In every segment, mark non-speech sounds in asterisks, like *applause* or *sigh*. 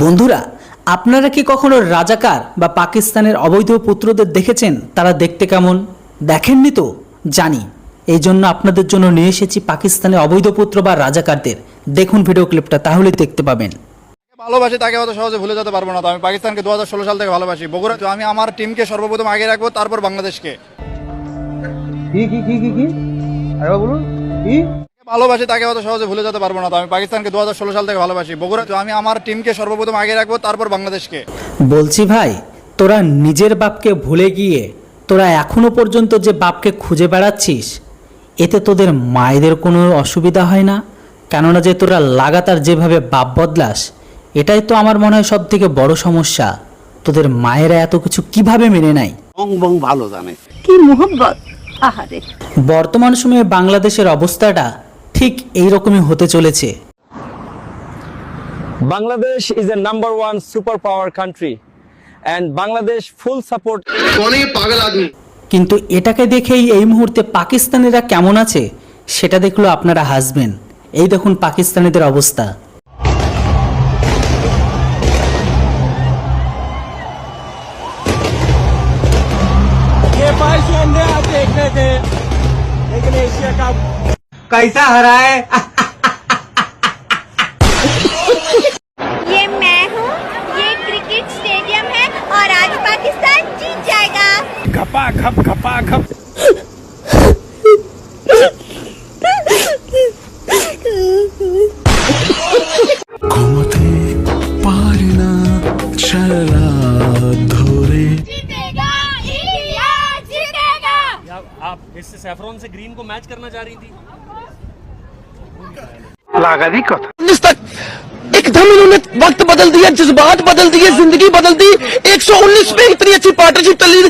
বন্ধুরা আপনারা কি কখনো রাজাকার বা পাকিস্তানের অবৈধ পুত্রদের দেখেছেন? তারা দেখতে কেমন? দেখেননি তো? জানি। এই জন্য আপনাদের জন্য নিয়ে এসেছি পাকিস্তানের অবৈধ পুত্র বা রাজাকারদের। দেখুন ভিডিও ক্লিপটা তাহলে দেখতে পাবেন। ভালোবাসি তাকে অত সহজে ভুলে যেতে পারব না তো। আমি পাকিস্তানকে দু হাজার ষোলো সাল থেকে ভালোবাসি। বগুড়া তো আমি আমার টিমকে সর্বপ্রথম আগে রাখব তারপর বাংলাদেশকে। কি কি কি কি কি? আরে বলুন কি? ভালোবাসি তাকে অত সহজে ভুলে যেতে পারব না তো। আমি পাকিস্তানকে দু হাজার ষোলো সাল থেকে ভালোবাসি। বগুড়া তো আমি আমার টিমকে সর্বপ্রথম আগে রাখব তারপর বাংলাদেশকে। বলছি ভাই তোরা নিজের বাপকে ভুলে গিয়ে তোরা এখনও পর্যন্ত যে বাপকে খুঁজে বেড়াচ্ছিস এতে তোদের মায়েদের কোনো অসুবিধা হয় না? কেননা যে তোরা লাগাতার যেভাবে বাপ বদলাস এটাই তো আমার মনে হয় সব থেকে বড় সমস্যা। তোদের মায়েরা এত কিছু কীভাবে মেনে নেয়? বং বং ভালো জানে। কি আহারে। বর্তমান সময়ে বাংলাদেশের অবস্থাটা ঠিক এই রকমই হতে চলেছে। Bangladesh is a number one super power country and Bangladesh full support কিন্তু এটাকে দেখেই এই মুহূর্তে পাকিস্তানিরা কেমন আছে সেটা দেখল আপনারা হাসবেন এই দেখুন পাকিস্তানিদের অবস্থা। कैसा हरा ये मैं हूँ। ये क्रिकेट स्टेडियम है और आज पाकिस्तान जीत जाएगा। खपा खप खपा खप। आप इस सैफरॉन से ग्रीन को मैच करना चाह रही थी एकदम इन्होंने वक्त बदल दिया जज्बात बदल दिए जिंदगी बदल दी 119 में इतनी अच्छी पार्टनरशिप चली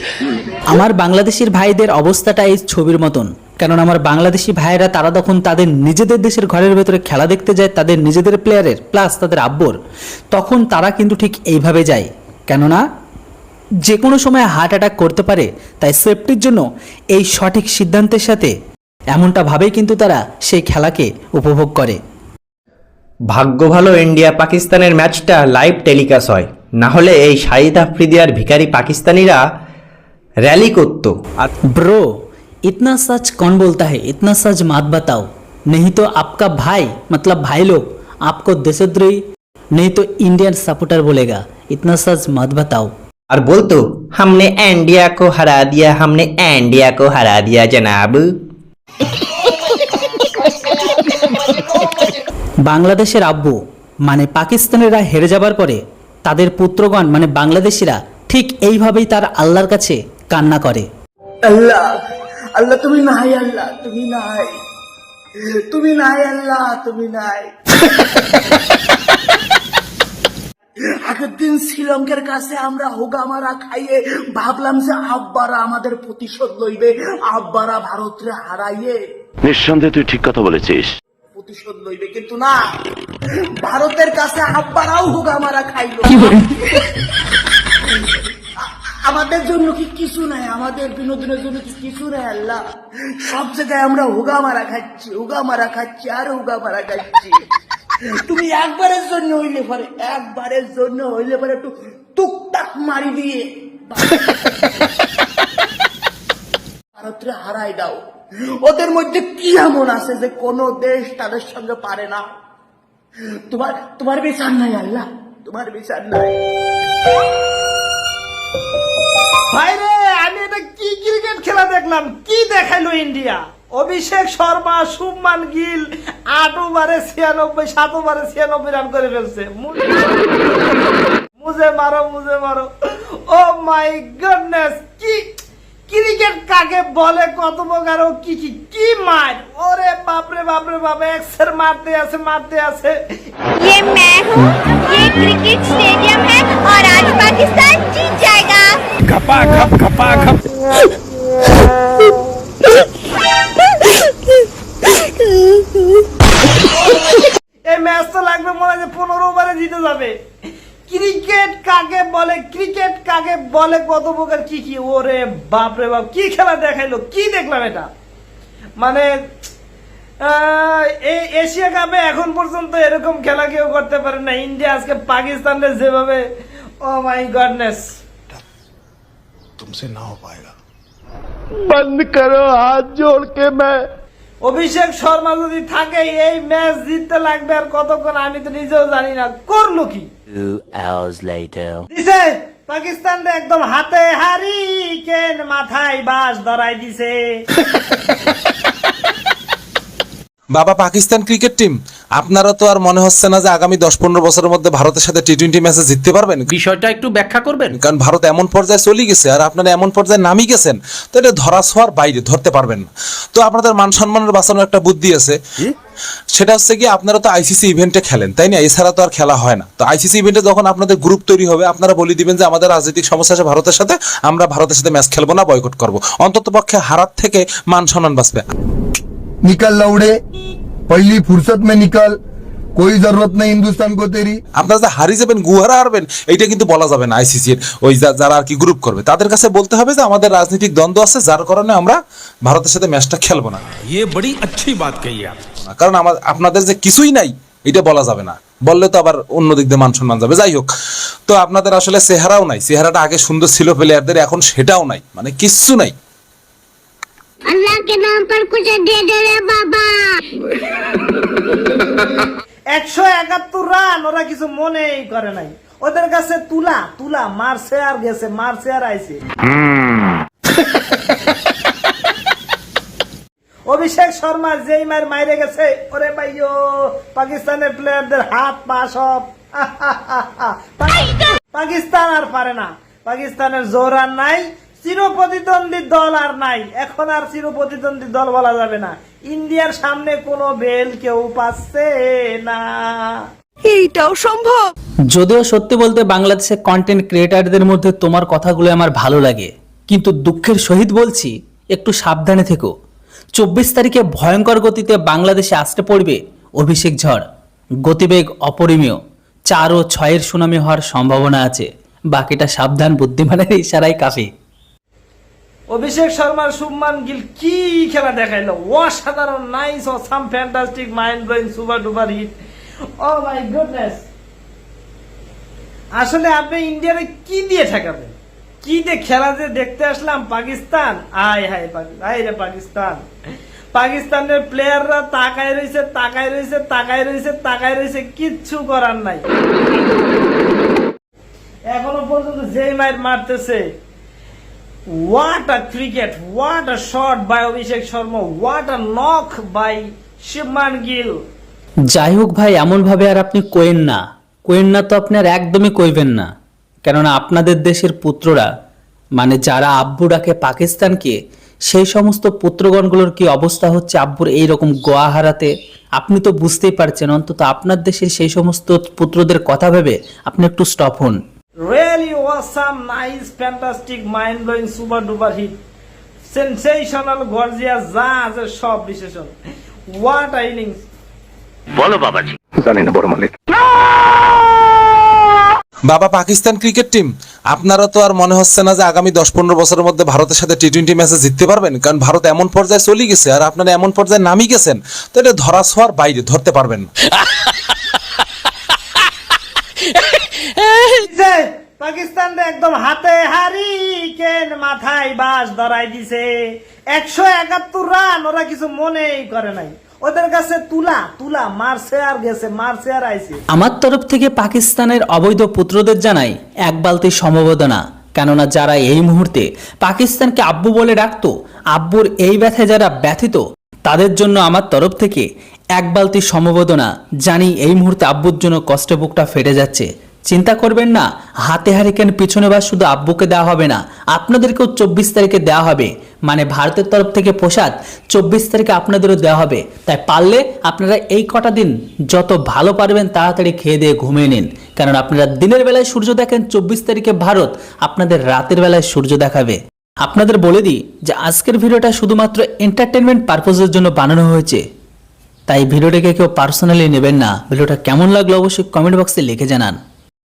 আমার বাংলাদেশের ভাইদের অবস্থাটা এই ছবির মতন কারণ আমার বাংলাদেশি ভাইয়েরা তারা তখন তাদের নিজেদের দেশের ঘরের ভেতরে খেলা দেখতে যায় তাদের নিজেদের প্লেয়ারের প্লাস তাদের আব্বর তখন তারা কিন্তু ঠিক এইভাবে যায় কেননা যে কোনো সময় হার্ট অ্যাটাক করতে পারে তাই সেফটির জন্য এই সঠিক সিদ্ধান্তের সাথে এমনটা ভাবেই কিন্তু তারা সেই খেলাকে উপভোগ করে। ভাগ্য ভালো ইন্ডিয়া পাকিস্তানের ম্যাচটা লাইভ টেলিকাস্ট হয়। না হলে এই শাহিদ আফ্রিদি আর ভিকারি পাকিস্তানিরা র্যালি করত। ব্রো ইতনা সাজ কন বলতা হে? ইতনা সাজ মাত বাতাও। নেহি তো আপকা ভাই মতলব ভাই লোক আপকো দেশদ্রোহী। নেই তো ইন্ডিয়ান সাপোর্টার বলেগা। ইতনা সাজ মাত বাতাও। बताओ আর বলতো हमने इंडिया को हरा दिया हमने इंडिया को हरा दिया जनाब বাংলাদেশের আব্বু মানে পাকিস্তানিরা হেরে যাবার পরে তাদের পুত্রগণ মানে বাংলাদেশিরা ঠিক এইভাবেই তার আল্লাহর কাছে কান্না করে আল্লাহ আল্লাহ তুমি নাই আল্লাহ তুমি নাই তুমি নাই আল্লাহ তুমি নাই *laughs* আগের দিন শ্রীলঙ্কার কাছে আমরা হোগা মারা খাইয়ে ভাবলাম যে আব্বারা আমাদের প্রতিশোধ লইবে আব্বারা ভারতরে হারাইয়ে। নিঃসন্দেহে তুই ঠিক কথা বলেছিস। প্রতিশোধ লইবে কিন্তু না ভারতের কাছে আব্বারাও হোগা মারা খাইল আমাদের জন্য কি কিছু নাই আমাদের বিনোদনের জন্য কি কিছু নাই আল্লাহ। সব জায়গায় আমরা হোগা মারা খাচ্ছি হোগা মারা খাচ্ছি আর হোগা মারা খাচ্ছি। তুমি একবারের জন্য হইলে পরে, একবারের জন্য হইলে পরে একটু টুকটাক মারি দিয়ে ভারতরে হারাই দাও। ওদের মধ্যে কি এমন আছে যে কোন দেশ তাদের সঙ্গে পারে না? তোমার তোমার বিচার নাই আল্লাহ, তোমার বিচার নাই। ভাইরে, আমি এটা কি ক্রিকেট খেলা দেখলাম? কি দেখাল ইন্ডিয়া? অভিষেক শর্মা শুভমান গিল আট ওভারে ছিয়ানব্বই সাত ওভারে ছিয়ানব্বই রান করে ফেলছে মু- মুজে মারো মুজে মারো ও মাই গডনেস কি ক্রিকেট কাকে বলে কত প্রকার ও কি কি কি মার ওরে বাপরে বাপরে বাপরে এক্সের মারতে আছে মারতে আছে ये मैं हूँ ये क्रिकेट स्टेडियम है और आज पाकिस्तान जीत जाएगा এই কাকে বলে কত প্রকার কি কি ওরে বাপ রে বাপ কি খেলা দেখাইলো কি দেখলাম এটা মানে আহ, এই এশিয়া কাপে এখন পর্যন্ত এরকম খেলা কেউ করতে পারে না ইন্ডিয়া আজকে পাকিস্তানের যেভাবে ও মাই গডনেস तुमसे ना हो पाएगा बंद करो हाथ जोड़ के मैं অভিষেক শর্মা যদি থাকে এই ম্যাচ জিততে লাগবে আর কতক্ষণ আমি তো নিজেও জানি না করলো কি দিছে পাকিস্তান একদম হাতে হারি কেন মাথায় বাস ধরাই দিছে? বাবা পাকিস্তান ক্রিকেট টিম আপনারা তো আর মনে হচ্ছে না যে আগামী দশ পনেরো বছরের মধ্যে ভারতের সাথে টি টোয়েন্টি ম্যাচে জিততে পারবেন? বিষয়টা একটু ব্যাখ্যা করবেন? কারণ ভারত এমন পর্যায়ে চলে গেছে আর আপনারা এমন পর্যায়ে নামি গেছেন তো এটা ধরা ছোঁয়ার বাইরে ধরতে পারবেন তো আপনাদের মান সম্মানের বাঁচানোর একটা বুদ্ধি আছে। সেটা হচ্ছে কি আপনারা তো আইসিসি ইভেন্টে খেলেন তাই না এছাড়া তো আর খেলা হয় না তো আইসিসি ইভেন্টে যখন আপনাদের গ্রুপ তৈরি হবে আপনারা বলে দিবেন যে আমাদের রাজনৈতিক সমস্যা আছে ভারতের সাথে আমরা ভারতের সাথে ম্যাচ খেলবো না বয়কট করবো অন্তত পক্ষে হারার থেকে মান সম্মান বাঁচবে निकल लौड़े पहली फुर्सत में निकल कोई जरूरत नहीं हिंदुस्तान को तेरी আপনারা যে হারিয়ে যাবেন গুহারা হারবেন এইটা কিন্তু বলা যাবে না আইসিসির ওই যা- যারা আর কি গ্রুপ করবে তাদের কাছে বলতে হবে যে আমাদের রাজনৈতিক দ্বন্দ্ব আছে যার কারণে আমরা ভারতের সাথে ম্যাচটা খেলবো না ये बड़ी अच्छी बात कही না। কারণ আমার আপনাদের যে কিছুই নাই এটা বলা যাবে না। বললে তো আবার অন্যদিক দিয়ে মান সম্মান যাবে। যাই হোক তো আপনাদের আসলে চেহারাও নাই। চেহারাটা আগে সুন্দর ছিল প্লেয়ারদের এখন সেটাও নাই। মানে কিচ্ছু নাই। একশো একাত্তর রান ওরা কিছু মনেই করে নাই। ওদের কাছে তুলা তুলা মারছে আর গেছে মারছে আর আইছে। অভিষেক শর্মা যেই মার মাইরে গেছে ওরে ভাইও পাকিস্তানের প্লেয়ারদের হাত পা সব। *laughs* পাকিস্তান আর পারে না। পাকিস্তানের জোর আর নাই চিরপ্রতিদ্বন্দ্বী দল আর নাই। এখন আর চিরপ্রতিদ্বন্দ্বী দল বলা যাবে না। ইন্ডিয়ার সামনে কোনো বেল কেউ পাচ্ছে না। এইটাও সম্ভব। যদিও সত্যি বলতে বাংলাদেশের কন্টেন্ট ক্রিয়েটারদের মধ্যে তোমার কথাগুলো আমার ভালো লাগে কিন্তু দুঃখের সহিত বলছি একটু সাবধানে থেকো। চব্বিশ তারিখে ভয়ঙ্কর গতিতে বাংলাদেশে আসতে পড়বে অভিষেক ঝড়। গতিবেগ অপরিমীয়। চার ও ছয়ের সুনামি হওয়ার সম্ভাবনা আছে। বাকিটা সাবধান, বুদ্ধিমানের ইশারাই কাফি অভিষেক শর্মার শুভমান গিল কি খেলা দেখাইলো? অসাধারণ nice awesome fantastic mind blowing super duper hit oh my goodness আসলে আপনি ইন্ডিয়ারে কি দিয়ে ঠেকাবেন? কি যে খেলা যে দেখতে আসলাম, পাকিস্তান আয় হায় আয় রে পাকিস্তান পাকিস্তানের প্লেয়াররা তাকায় রয়েছে তাকায় রয়েছে তাকায় রয়েছে তাকায় রয়েছে কিচ্ছু করার নাই এখনও পর্যন্ত যেই মায়ের মারতেছে, What a cricket! What a shot by Abhishek Sharma! What a knock by Shubman Gill যাই হোক ভাই, এমনভাবে আর আপনি কোয়েন না কোয়েন না তো আপনি আর একদমই কইবেন না কেননা আপনাদের দেশের পুত্ররা মানে যারা আব্বু ডাকে পাকিস্তানকে সেই সমস্ত পুত্রগণগুলোর কি অবস্থা হচ্ছে আব্বুর এই রকম গোয়া হারাতে আপনি তো বুঝতেই পারছেন অন্তত আপনার দেশের সেই সমস্ত পুত্রদের কথা ভেবে আপনি একটু স্টপ হন। Really awesome, nice, fantastic, mind-blowing, super duper hit. Sensational, gorgeous, যা আছে সব বিশেষণ। What a innings! বলো বাবাজি। বাবা, পাকিস্তান ক্রিকেট টিম, আপনারা তো আর মনে হচ্ছে না যে আগামী দশ পনেরো বছরের মধ্যে ভারতের সাথে টি টোয়েন্টি ম্যাচে জিততে পারবেন, কারণ ভারত এমন পর্যায়ে চলে গেছে আর আপনারা এমন পর্যায়ে নামি গেছেন, তো এটা ধরা ছোঁয়ার বাইরে, ধরতে পারবেন। পাকিস্তান একদম হাতে হারি, কেন মাথায় বাস ধরাই দিছে? একশো একাত্তর রান, ওরা কিছু মনেই করে নাই। ওদের কাছে তুলা তুলা গেছে আমার তরফ থেকে পাকিস্তানের অবৈধ পুত্রদের জানাই এক বালতি সমবেদনা, কেননা যারা এই মুহূর্তে পাকিস্তানকে আব্বু বলে ডাকতো, আব্বুর এই ব্যথায় যারা ব্যথিত, তাদের জন্য আমার তরফ থেকে এক বালতি সমবেদনা, জানি এই মুহূর্তে আব্বুর জন্য কষ্টে বুকটা ফেটে যাচ্ছে। চিন্তা করবেন না, হাতে হারিকেন পিছনে বা শুধু আব্বুকে দেওয়া হবে না, আপনাদেরকেও চব্বিশ তারিখে দেওয়া হবে। মানে ভারতের তরফ থেকে প্রসাদ চব্বিশ তারিখে আপনাদেরও দেওয়া হবে। তাই পারলে আপনারা এই কটা দিন যত ভালো পারবেন তাড়াতাড়ি খেয়ে দিয়ে ঘুমিয়ে নিন। কারণ আপনারা দিনের বেলায় সূর্য দেখেন, চব্বিশ তারিখে ভারত আপনাদের রাতের বেলায় সূর্য দেখাবে। আপনাদের বলে দিই যে আজকের ভিডিওটা শুধুমাত্র এন্টারটেনমেন্ট পারপোজের জন্য বানানো হয়েছে। তাই ভিডিওটাকে কেউ পার্সোনালি নেবেন না। ভিডিওটা কেমন লাগল অবশ্যই কমেন্ট বক্সে লিখে জানান।